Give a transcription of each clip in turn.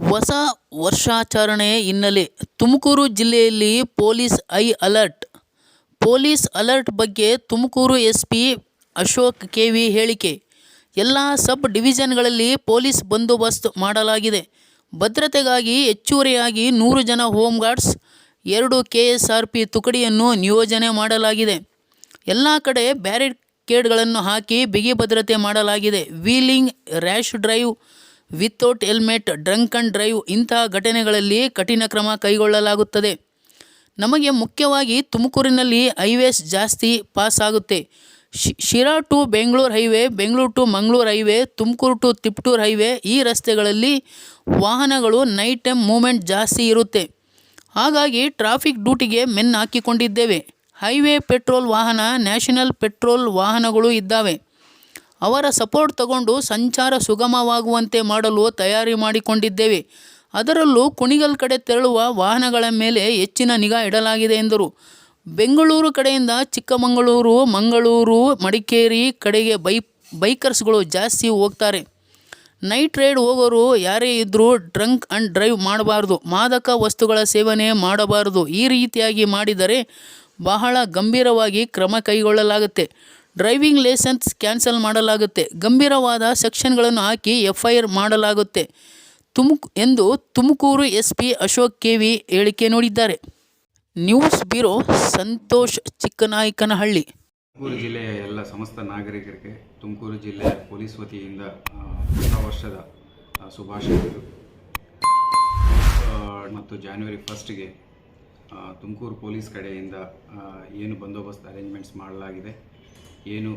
ಹೊಸ ವರ್ಷಾಚರಣೆ ಹಿನ್ನೆಲೆ ತುಮಕೂರು ಜಿಲ್ಲೆಯಲ್ಲಿ ಪೊಲೀಸ್ ಐ ಅಲರ್ಟ್. ಪೊಲೀಸ್ ಅಲರ್ಟ್ ಬಗ್ಗೆ Tumakuru S P Ashok K V ಹೇಳಿಕೆ. ಎಲ್ಲ ಸಬ್ ಡಿವಿಷನ್ಗಳಲ್ಲಿ ಪೊಲೀಸ್ ಬಂದೋಬಸ್ತ್ ಮಾಡಲಾಗಿದೆ. ಭದ್ರತೆಗಾಗಿ ಹೆಚ್ಚುವರಿಯಾಗಿ ನೂರು ಜನ ಹೋಮ್ ಗಾರ್ಡ್ಸ್, ಎರಡು ಕೆ ಎಸ್ ಆರ್ ಪಿ ತುಕಡಿಯನ್ನು ನಿಯೋಜನೆ ಮಾಡಲಾಗಿದೆ. ಎಲ್ಲ ಕಡೆ ಬ್ಯಾರಿಕೇಡ್ಗಳನ್ನು ಹಾಕಿ ಬಿಗಿ ಭದ್ರತೆ ಮಾಡಲಾಗಿದೆ. Wheeling, rash drive without helmet, drunk and drive ಇಂತಹ ಘಟನೆಗಳಲ್ಲಿ ಕಠಿಣ ಕ್ರಮ ಕೈಗೊಳ್ಳಲಾಗುತ್ತದೆ. ನಮಗೆ ಮುಖ್ಯವಾಗಿ ತುಮಕೂರಿನಲ್ಲಿ ಹೈವೇಸ್ ಜಾಸ್ತಿ ಪಾಸ್ ಆಗುತ್ತೆ. She- Shira to Bengaluru highway, Bengaluru to Mangaluru highway, Tumakuru to Tiptur highway ಈ ರಸ್ತೆಗಳಲ್ಲಿ ವಾಹನಗಳು ನೈಟ್ ಟೈಮ್ ಮೂಮೆಂಟ್ ಜಾಸ್ತಿ ಇರುತ್ತೆ. ಹಾಗಾಗಿ ಟ್ರಾಫಿಕ್ ಡ್ಯೂಟಿಗೆ ಮೆನ್ ಹಾಕಿಕೊಂಡಿದ್ದೇವೆ. ಹೈವೇ ಪೆಟ್ರೋಲ್ ವಾಹನ, ನ್ಯಾಷನಲ್ ಪೆಟ್ರೋಲ್ ವಾಹನಗಳು ಇದ್ದಾವೆ. ಅವರ ಸಪೋರ್ಟ್ ತಗೊಂಡು ಸಂಚಾರ ಸುಗಮವಾಗುವಂತೆ ಮಾಡಲು ತಯಾರಿ ಮಾಡಿಕೊಂಡಿದ್ದೇವೆ. ಅದರಲ್ಲೂ ಕುಣಿಗಲ್ ಕಡೆ ತೆರಳುವ ವಾಹನಗಳ ಮೇಲೆ ಹೆಚ್ಚಿನ ನಿಗಾ ಇಡಲಾಗಿದೆ ಎಂದರು. ಬೆಂಗಳೂರು ಕಡೆಯಿಂದ ಚಿಕ್ಕಮಗಳೂರು, ಮಂಗಳೂರು, ಮಡಿಕೇರಿ ಕಡೆಗೆ ಬೈ, ಬೈಕರ್ಸ್ಗಳು ಜಾಸ್ತಿ ಹೋಗ್ತಾರೆ. ನೈಟ್ ರೈಡ್ ಹೋಗೋರು ಯಾರೇ ಇದ್ದರೂ ಡ್ರಂಕ್ ಆ್ಯಂಡ್ ಡ್ರೈವ್ ಮಾಡಬಾರ್ದು. ಮಾದಕ ವಸ್ತುಗಳ ಸೇವನೆ ಮಾಡಬಾರದು. ಈ ರೀತಿಯಾಗಿ ಮಾಡಿದರೆ ಬಹಳ ಗಂಭೀರವಾಗಿ ಕ್ರಮ ಕೈಗೊಳ್ಳಲಾಗುತ್ತೆ. ಡ್ರೈವಿಂಗ್ ಲೈಸೆನ್ಸ್ ಕ್ಯಾನ್ಸಲ್ ಮಾಡಲಾಗುತ್ತೆ. ಗಂಭೀರವಾದ ಸೆಕ್ಷನ್ಗಳನ್ನು ಹಾಕಿ ಎಫ್ ಐ ಆರ್ ಮಾಡಲಾಗುತ್ತೆ. ತುಮುಕ್ ಎಂದು Tumakuru S P Ashok K V ಹೇಳಿಕೆ ನೋಡಿದ್ದಾರೆ. News bureau Santosh Chikkanayakanahalli. Tumakuru ಜಿಲ್ಲೆಯ ಎಲ್ಲ ಸಮಸ್ತ ನಾಗರಿಕರಿಗೆ ತುಮಕೂರು ಜಿಲ್ಲೆಯ ಪೊಲೀಸ್ ವತಿಯಿಂದ ಹೊಸ ವರ್ಷದ ಶುಭಾಶಯಗಳು. ಮತ್ತು ಜಾನ್ವರಿ ಫಸ್ಟ್ಗೆ ತುಮಕೂರು ಪೊಲೀಸ್ ಕಡೆಯಿಂದ ಏನು ಬಂದೋಬಸ್ತ್ ಅರೇಂಜ್ಮೆಂಟ್ಸ್ ಮಾಡಲಾಗಿದೆ. ಏನು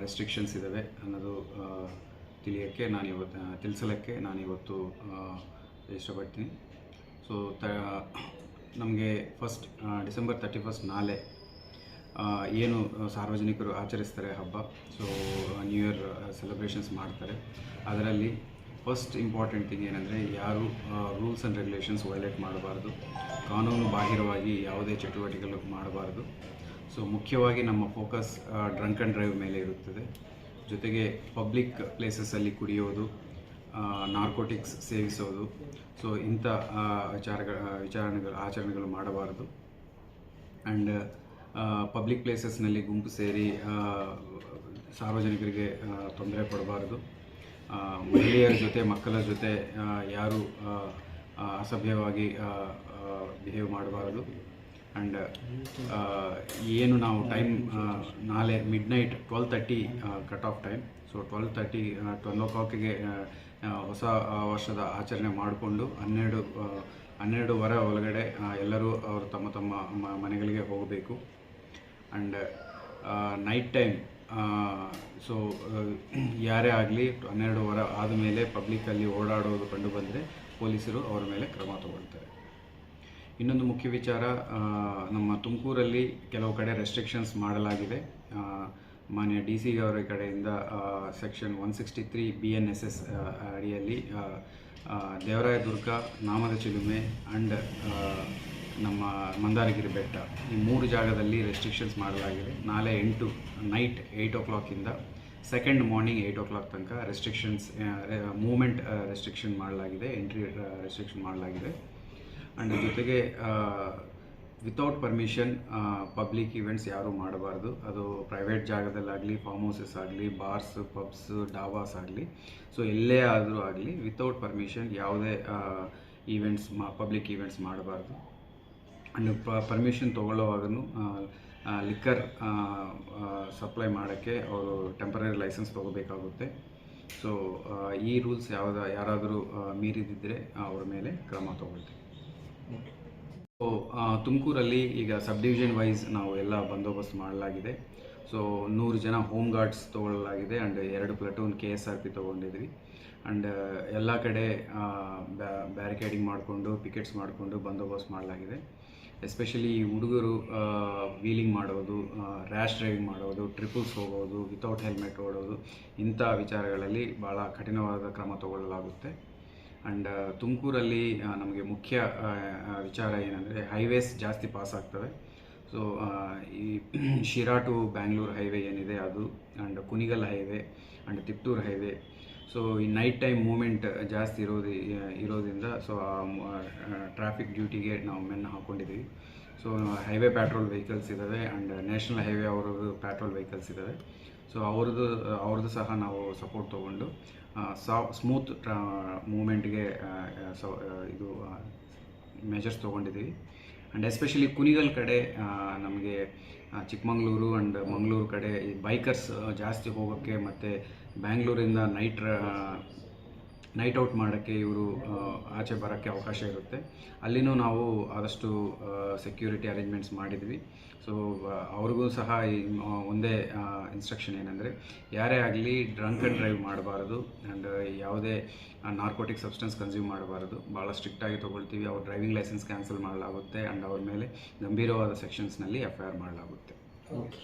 ರೆಸ್ಟ್ರಿಕ್ಷನ್ಸ್ ಇದ್ದಾವೆ ಅನ್ನೋದು ತಿಳಿಯೋಕ್ಕೆ ನಾನು ಇವತ್ತು ತಿಳಿಸಲಿಕ್ಕೆ ನಾನು ಇವತ್ತು ಇಷ್ಟಪಡ್ತೀನಿ. ಸೊ ತ, ನಮಗೆ ಫಸ್ಟ್ ಡಿಸೆಂಬರ್ ತರ್ಟಿ ಫಸ್ಟ್ ನಾಳೆ ಏನು ಸಾರ್ವಜನಿಕರು ಆಚರಿಸ್ತಾರೆ ಹಬ್ಬ. ಸೊ ನ್ಯೂ ಇಯರ್ ಸೆಲೆಬ್ರೇಷನ್ಸ್ ಮಾಡ್ತಾರೆ. ಅದರಲ್ಲಿ ಫಸ್ಟ್ ಇಂಪಾರ್ಟೆಂಟ್ ಥಿಂಗ್ ಏನಂದರೆ, ಯಾರು ರೂಲ್ಸ್ ಆ್ಯಂಡ್ ರೆಗ್ಯುಲೇಷನ್ಸ್ ವೈಲೇಟ್ ಮಾಡಬಾರ್ದು. ಕಾನೂನು ಬಾಹಿರವಾಗಿ ಯಾವುದೇ ಚಟುವಟಿಕೆಗಳು ಮಾಡಬಾರ್ದು. ಸೊ ಮುಖ್ಯವಾಗಿ ನಮ್ಮ ಫೋಕಸ್ ಡ್ರಂಕ್ ಆ್ಯಂಡ್ ಡ್ರೈವ್ ಮೇಲೆ ಇರುತ್ತದೆ. ಜೊತೆಗೆ ಪಬ್ಲಿಕ್ ಪ್ಲೇಸಸ್ಸಲ್ಲಿ ಕುಡಿಯೋದು ನಾರ್ಕೋಟಿಕ್ಸ್ ಸೇವಿಸೋದು. ಸೊ ಇಂಥ ವಿಚಾರಗಳ ವಿಚಾರಣೆಗಳು, ಆಚರಣೆಗಳು ಮಾಡಬಾರದು. ಆ್ಯಂಡ್ ಪಬ್ಲಿಕ್ ಪ್ಲೇಸಸ್ನಲ್ಲಿ ಗುಂಪು ಸೇರಿ ಸಾರ್ವಜನಿಕರಿಗೆ ತೊಂದರೆ ಕೊಡಬಾರದು. ಮಹಿಳೆಯರ ಜೊತೆ, ಮಕ್ಕಳ ಜೊತೆ ಯಾರು ಅಸಭ್ಯವಾಗಿ ಬಿಹೇವ್ ಮಾಡಬಾರದು. ಆ್ಯಂಡ್ ಏನು ನಾವು ಟೈಮ್ ನಾಳೆ midnight twelve thirty cut off time so twelve thirty twelve ಓ ಕ್ಲಾಕಿಗೆ ಹೊಸ ವರ್ಷದ ಆಚರಣೆ ಮಾಡಿಕೊಂಡು ಹನ್ನೆರಡು ಹನ್ನೆರಡುವರೆ ಒಳಗಡೆ ಎಲ್ಲರೂ ಅವರು ತಮ್ಮ ತಮ್ಮ ಮನೆಗಳಿಗೆ ಹೋಗಬೇಕು. ಆ್ಯಂಡ್ ನೈಟ್ ಟೈಮ್ ಸೊ ಯಾರೇ ಆಗಲಿ ಹನ್ನೆರಡುವರೆ ಆದಮೇಲೆ ಪಬ್ಲಿಕ್ಕಲ್ಲಿ ಓಡಾಡೋದು ಕಂಡು ಬಂದರೆ ಪೊಲೀಸರು ಅವರ ಮೇಲೆ ಕ್ರಮ ತಗೊಳ್ತಾರೆ. ಇನ್ನೊಂದು ಮುಖ್ಯ ವಿಚಾರ ನಮ್ಮ ತುಮಕೂರಲ್ಲಿ ಕೆಲವು ಕಡೆ ರೆಸ್ಟ್ರಿಕ್ಷನ್ಸ್ ಮಾಡಲಾಗಿದೆ. ಮಾನ್ಯ ಡಿ ಸಿ ಅವರ ಕಡೆಯಿಂದ section one sixty three B N S S ಅಡಿಯಲ್ಲಿ ದೇವರಾಯದುರ್ಗ, ನಾಮದ ಚಿಲುಮೆ ಆ್ಯಂಡ್ ನಮ್ಮ ಮಂದಾರಗಿರಿ ಬೆಟ್ಟ ಈ ಮೂರು ಜಾಗದಲ್ಲಿ ರೆಸ್ಟ್ರಿಕ್ಷನ್ಸ್ ಮಾಡಲಾಗಿದೆ. ನಾಳೆ ಎಂಟು ನೈಟ್ ಏಯ್ಟ್ ಓ ಕ್ಲಾಕಿಂದ second morning eight o'clock ತನಕ ರೆಸ್ಟ್ರಿಕ್ಷನ್ಸ್ ಮೂಮೆಂಟ್ ರೆಸ್ಟ್ರಿಕ್ಷನ್ ಮಾಡಲಾಗಿದೆ ಎಂಟ್ರಿ ರೆಸ್ಟ್ರಿಕ್ಷನ್ ಮಾಡಲಾಗಿದೆ. ಆ್ಯಂಡ್ ಜೊತೆಗೆ ವಿತೌಟ್ ಪರ್ಮಿಷನ್ ಪಬ್ಲಿಕ್ ಇವೆಂಟ್ಸ್ ಯಾರೂ ಮಾಡಬಾರ್ದು. ಅದು ಪ್ರೈವೇಟ್ ಜಾಗದಲ್ಲಾಗಲಿ ಫಾರ್ಮ್ ಹೌಸಸ್ ಆಗಲಿ ಬಾರ್ಸ್ ಪಬ್ಸ್ ಡಾಬಾಸ್ ಆಗಲಿ. ಸೊ ಎಲ್ಲೇ ಆದರೂ ಆಗಲಿ ವಿತೌಟ್ ಪರ್ಮಿಷನ್ ಯಾವುದೇ ಈವೆಂಟ್ಸ್ ಮಾ ಪಬ್ಲಿಕ್ ಈವೆಂಟ್ಸ್ ಮಾಡಬಾರ್ದು. ಆ್ಯಂಡ್ ಪರ್ಮಿಷನ್ ತೊಗೊಳ್ಳೋವಾಗೂ ಲಿಕ್ಕರ್ ಸಪ್ಲೈ ಮಾಡೋಕ್ಕೆ ಅವರು ಟೆಂಪರರಿ ಲೈಸೆನ್ಸ್ ತೊಗೋಬೇಕಾಗುತ್ತೆ. ಸೊ ಈ ರೂಲ್ಸ್ ಯಾವ್ದು, ಯಾರಾದರೂ ಮೀರಿದಿದ್ದರೆ ಅವ್ರ ಮೇಲೆ ಕ್ರಮ ತಗೊಳ್ತೀವಿ ಸೊ ತುಮಕೂರಲ್ಲಿ ಈಗ ಸಬ್ ಡಿವಿಷನ್ ವೈಸ್ ನಾವು ಎಲ್ಲ ಬಂದೋಬಸ್ತ್ ಮಾಡಲಾಗಿದೆ. ಸೊ ನೂರು ಜನ ಹೋಮ್ ಗಾರ್ಡ್ಸ್ ತೊಗೊಳ್ಳಲಾಗಿದೆ ಆ್ಯಂಡ್ ಎರಡು platoon K S R P ತೊಗೊಂಡಿದ್ವಿ. And ಎಲ್ಲ ಕಡೆ ಬ್ಯಾರಿಕೇಡಿಂಗ್ ಮಾಡಿಕೊಂಡು, ಪಿಕೆಟ್ಸ್ ಮಾಡಿಕೊಂಡು ಬಂದೋಬಸ್ತ್ ಮಾಡಲಾಗಿದೆ. ಎಸ್ಪೆಷಲಿ ಹುಡುಗರು ವೀಲಿಂಗ್ ಮಾಡೋದು ರ್ಯಾಶ್ ಡ್ರೈವಿಂಗ್ ಮಾಡೋದು, ಟ್ರಿಪಲ್ಸ್ ಹೋಗೋದು, ವಿತೌಟ್ ಹೆಲ್ಮೆಟ್ ಓಡೋದು, ಇಂಥ ವಿಚಾರಗಳಲ್ಲಿ ಭಾಳ ಕಠಿಣವಾದ ಕ್ರಮ ತಗೊಳ್ಳಲಾಗುತ್ತೆ. ಆ್ಯಂಡ್ ತುಮಕೂರಲ್ಲಿ ನಮಗೆ ಮುಖ್ಯ ಆ, ಆ, ವಿಚಾರ ಏನಂದರೆ ಹೈವೇಸ್ ಜಾಸ್ತಿ ಪಾಸ್ ಆಗ್ತವೆ. ಸೊ ಈ ಶಿರಾ ಟು ಬ್ಯಾಂಗ್ಳೂರು ಹೈವೇ ಏನಿದೆ ಅದು and Kunigal highway and Tiptur highway. So ಈ ನೈಟ್ ಟೈಮ್ ಮೂಮೆಂಟ್ ಜಾಸ್ತಿ ಇರೋದು ಇರೋದ್ರಿಂದ ಸೊ ಟ್ರಾಫಿಕ್ ಡ್ಯೂಟಿಗೆ ನಾವು ಮೆನ್ನು ಹಾಕ್ಕೊಂಡಿದ್ದೀವಿ ಸೊ ಹೈವೇ ಪ್ಯಾಟ್ರೋಲ್ ವೆಹಿಕಲ್ಸ್ ಇದ್ದಾವೆ ಆ್ಯಂಡ್ ನ್ಯಾಷನಲ್ ಹೈವೇ ಅವರದ್ದು ಪ್ಯಾಟ್ರೋಲ್ ವೆಹಿಕಲ್ಸ್ ಇದ್ದಾವೆ ಸೊ ಅವ್ರದ್ದು ಅವ್ರದ್ದು ಸಹ ನಾವು ಸಪೋರ್ಟ್ ತೊಗೊಂಡು ಸ್ಮೂತ್ ಟ್ರಾ ಮೂಮೆಂಟ್ಗೆ ಇದು ಮೆಜರ್ಸ್ ತೊಗೊಂಡಿದ್ದೀವಿ. ಆ್ಯಂಡ್ ಎಸ್ಪೆಷಲಿ ಕುನಿಗಲ್ ಕಡೆ ನಮಗೆ ಚಿಕ್ಕಮಂಗ್ಳೂರು ಆ್ಯಂಡ್ ಮಂಗಳೂರು ಕಡೆ ಈ ಬೈಕರ್ಸ್ ಜಾಸ್ತಿ ಹೋಗೋಕ್ಕೆ ಮತ್ತು ಬ್ಯಾಂಗ್ಳೂರಿಂದ ನೈಟ್ ನೈಟ್ ಔಟ್ ಮಾಡೋಕ್ಕೆ ಇವರು ಆಚೆ ಬರೋಕ್ಕೆ ಅವಕಾಶ ಇರುತ್ತೆ. ಅಲ್ಲಿನೂ ನಾವು ಆದಷ್ಟು ಸೆಕ್ಯೂರಿಟಿ ಅರೇಂಜ್ಮೆಂಟ್ಸ್ ಮಾಡಿದ್ವಿ. ಸೊ ಅವ್ರಿಗೂ ಸಹ ಒಂದೇ ಇನ್ಸ್ಟ್ರಕ್ಷನ್ ಏನಂದರೆ, ಯಾರೇ ಆಗಲಿ ಡ್ರಂಕ್ ಆ್ಯಂಡ್ ಡ್ರೈವ್ ಮಾಡಬಾರ್ದು ಆ್ಯಂಡ್ ಯಾವುದೇ ನಾರ್ಕೋಟಿಕ್ ಸಬ್ಸ್ಟೆನ್ಸ್ ಕನ್ಸ್ಯೂಮ್ ಮಾಡಬಾರ್ದು. ಭಾಳ ಸ್ಟ್ರಿಕ್ಟಾಗಿ ತೊಗೊಳ್ತೀವಿ. ಅವ್ರ ಡ್ರೈವಿಂಗ್ ಲೈಸೆನ್ಸ್ ಕ್ಯಾನ್ಸಲ್ ಮಾಡಲಾಗುತ್ತೆ ಆ್ಯಂಡ್ ಅವ್ರ ಮೇಲೆ ಗಂಭೀರವಾದ ಸೆಕ್ಷನ್ಸ್ನಲ್ಲಿ ಎಫ್ ಐ ಆರ್ ಮಾಡಲಾಗುತ್ತೆ. ಓಕೆ